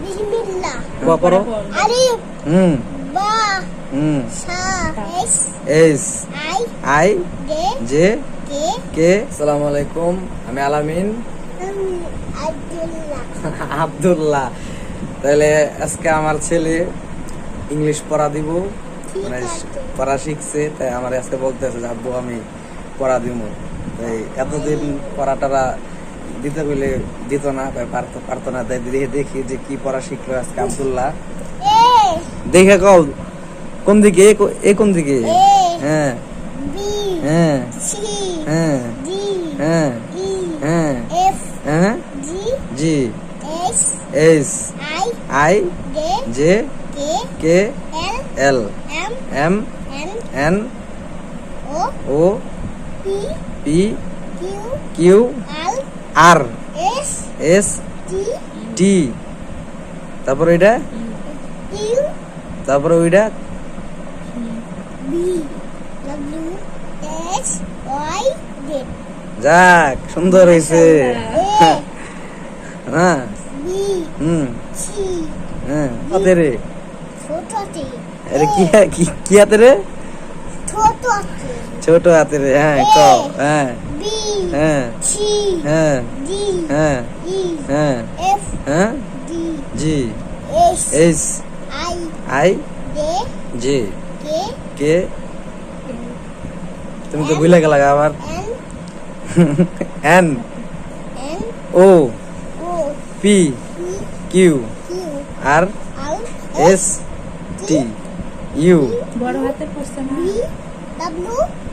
বিসমিল্লাহ। ব পড়ো। আলিফ। হুম। বা। হুম। সা। S. S. I. I. J. K. K. আসসালামু আলাইকুম। আমি আলামিন। আব্দুল্লাহ। তাহলে আজকে আমার ছেলে ইংলিশ পড়া দিব। মানে পড়া শিখছে তাই আমার আজকে বলতেছে যে আব্বু আমি পড়া দিব তাই এতদিন পড়াটারা দিতে গেলে দিত না পারতো পারতো না তাই দেখে দেখি যে কি পড়া শিখলো আজকে আব্দুল্লাহ। দেখে কও কোন দিকে? এ কোন দিকে? হ্যাঁ। হ্যাঁ। হ্যাঁ। হ্যাঁ। হ্যাঁ। হ্যাঁ। জি G. S I J K L M N O P Q R S T তারপর এটা? ইউ তারপরে ওইটা? যাক সুন্দর হয়েছে। হ্যাঁ। হুম। হ্যাঁ হাতে রে। ছোট আরে কি কি হাতে রে? ছোট হাতে রে হ্যাঁ ক হ্যাঁ। বি হ্যাঁ সি হ্যাঁ ডি হ্যাঁ ই হ্যাঁ এফ হ্যাঁ D G S H I I they G K K তুমি তো ভুলে গেলা আবার N N N O O P P Q Q R R S T U বড় হাতে পড়ছে না B W S Y Z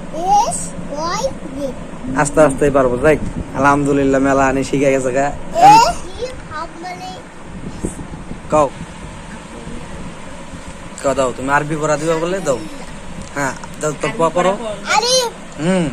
আস্তে আস্তে পারব যাই। আলহামদুলিল্লাহ মেলা আনি শিখে গেছে গা। কও। কও দাও তুমি আরবি পড়া দিবা বলে দাও। হ্যাঁ দাও তো পড়ো হম।